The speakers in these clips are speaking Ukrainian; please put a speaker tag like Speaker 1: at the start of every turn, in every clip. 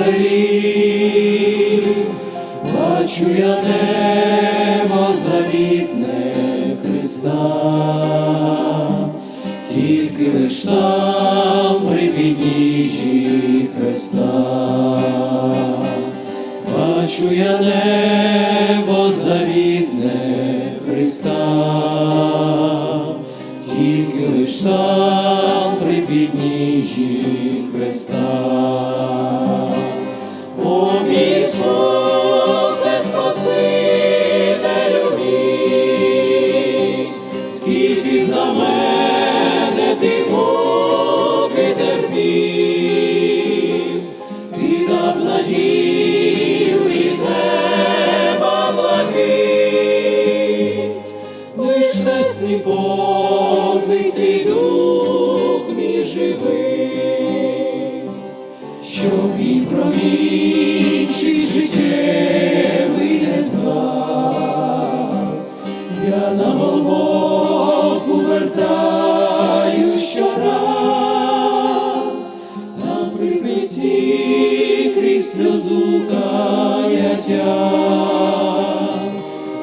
Speaker 1: валерів, бачу я небо завітне Христа, тільки лиш там при підніжжі Христа, бачу я небо завітне Христа, тільки лиш там при підніжжі Христа. Ісусе, Спасителю мій, скільки за мене ти муки терпів, ти дав надію і неба блакить, лиш хресний подвиг твій дух мій живий щоб і промінчик Христі крізь сльозу каяття,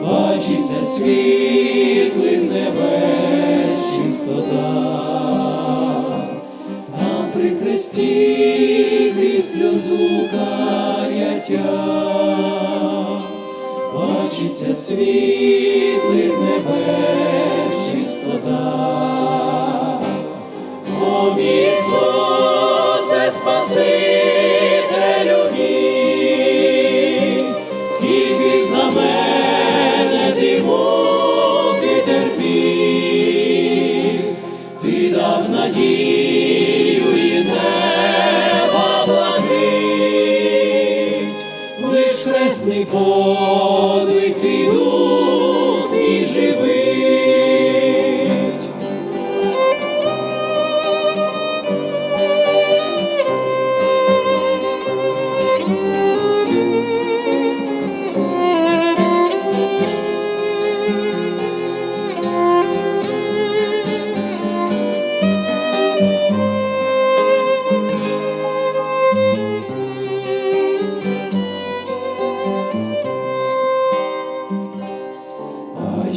Speaker 1: бачиться світлих небес чистота. Там при хресті крізь сльозу каяття, бачиться світлих небес чистота. Спасителю мій, скільки за мене ти муки терпів, ти дав надію і неба блакить, лиш хресний подвиг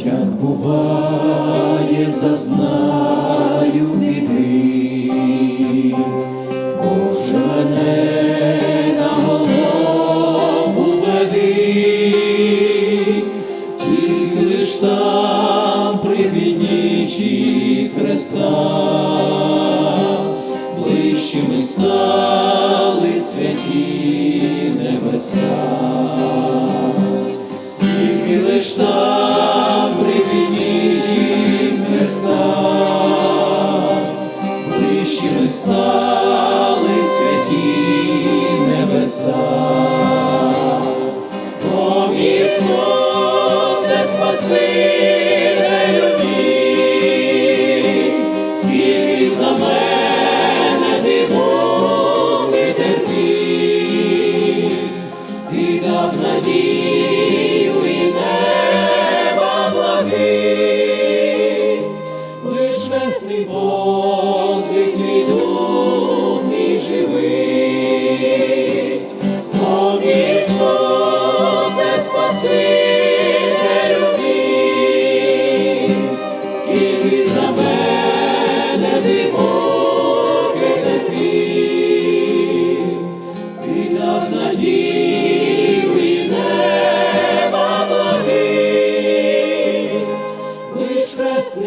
Speaker 1: як буває, зазнаю біди, Боже мене на голову веди, тільки лиш там при підніжжі Христа, ближчими стали святі небеса. Тільки лиш там стали святі небеса, О, Ісус, не спасли.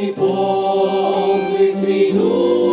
Speaker 1: повний твій дух.